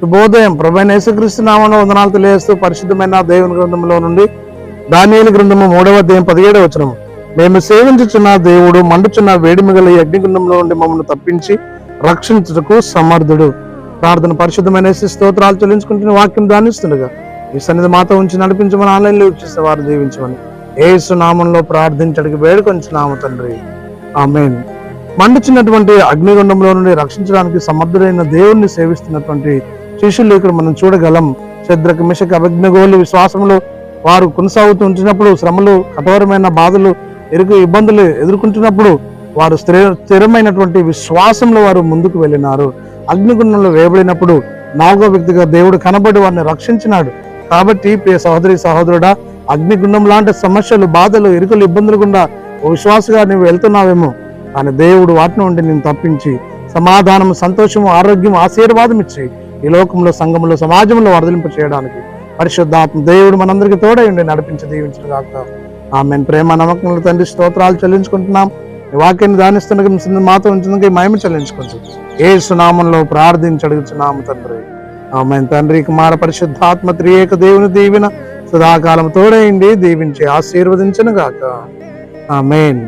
శుభోదయం. ప్రభైన యేసుక్రీస్తు నామంలో వందనాలు తెలియజేస్తూ పరిశుద్ధమైన దేవుని గ్రంథంలో నుండి దానియేలు గ్రంథము మూడవ అధ్యాయం పదిహేడవ వచనం మేము సేవించుచున్న దేవుడు మండుచున్న వేడిమిగల ఈ అగ్నిగుండంలో నుండి మమ్మల్ని తప్పించి రక్షించుటకు సమర్థుడు. ప్రార్థన పరిశుద్ధమైన స్తోత్రాలు చెల్లించుకుంటున్న వాక్యం ధ్యానిస్తుండగా ఈ సన్నిధి మాతో ఉంచి నడిపించమని ఆన్లైన్లో ఇచ్చేస్తే వారు దీవించమని ఏసు నామంలో ప్రార్థించడానికి వేడుకొంచున్నాము తండ్రి. ఆమెన్. మండుచున్నటువంటి అగ్నిగుండంలో నుండి రక్షించడానికి సమర్థుడైన దేవుణ్ణి సేవిస్తున్నటువంటి శిష్యులు ఇక్కడ మనం చూడగలం. శద్రక మిషక అభిజ్ఞగోలు విశ్వాసంలో వారు కొనసాగుతూ ఉంటున్నప్పుడు శ్రమలు కఠోరమైన బాధలు ఎరుకు ఇబ్బందులు ఎదుర్కొంటున్నప్పుడు వారు స్థిర స్థిరమైనటువంటి విశ్వాసంలో వారు ముందుకు వెళ్ళినారు. అగ్నిగుండంలో వేయబడినప్పుడు నాలుగో వ్యక్తిగా దేవుడు కనబడి వారిని రక్షించినాడు. కాబట్టి ప్రియ సహోదరి సహోదరుడా అగ్నిగుండం లాంటి సమస్యలు బాధలు ఎరుకలు ఇబ్బందులు గుండా ఓ విశ్వాసగా నువ్వు వెళ్తున్నావేమో. కానీ దేవుడు వాటి నుండి నేను తప్పించి సమాధానం సంతోషము ఆరోగ్యం ఆశీర్వాదం ఇచ్చి ఈ లోకంలో సంఘంలో సమాజంలో వర్ధలింపు చేయడానికి పరిశుద్ధాత్మ దేవుడు మనందరికీ తోడైండి నడిపించి దీవించిన కాక ఆమె ప్రేమ నమ్మకంలో తండ్రి స్తోత్రాలు చెల్లించుకుంటున్నాం. ఈ వాక్యాన్ని దానిస్తున్న మాతో ఉంచినందుకు మహిమ చెల్లించుకుంటూ ఏ సునామంలో ప్రార్థించి అడుగుతున్నాము తండ్రి. ఆమె తండ్రి కుమార పరిశుద్ధాత్మ త్రియేక దేవుని దీవిన సదాకాలం తోడైండి దీవించి ఆశీర్వదించను గాక ఆమెన్.